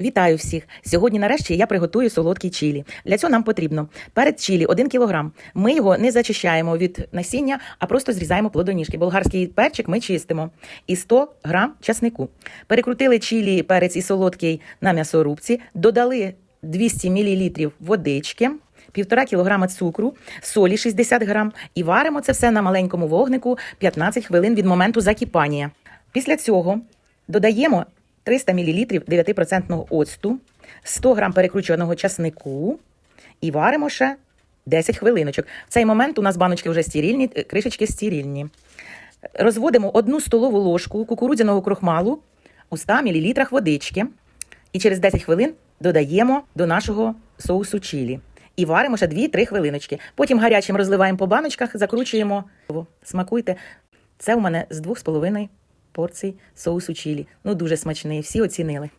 Вітаю всіх! Сьогодні, нарешті, я приготую солодкий чілі. Для цього нам потрібно перед чілі 1 кг. Ми його не зачищаємо від насіння, а просто зрізаємо плодоніжки. Болгарський перчик ми чистимо. І 100 г часнику. Перекрутили чілі, перець і солодкий на м'ясорубці, додали 200 мл водички. Півтора кілограма цукру, солі 60 грам і варимо це все на маленькому вогнику 15 хвилин від моменту закіпання. Після цього додаємо 300 мл 9% оцту, 100 грам перекручуваного часнику і варимо ще 10 хвилиночок. В цей момент у нас баночки вже стірільні, е, кришечки стірільні. Розводимо одну столову ложку кукурудзяного крохмалу у 100 мл водички і через 10 хвилин додаємо до нашого соусу чілі. І варимо ще 2-3 хвилиночки. Потім гарячим розливаємо по баночках, закручуємо. Смакуйте. Це у мене з 2,5 порцій соусу чілі. Ну, дуже смачний, всі оцінили.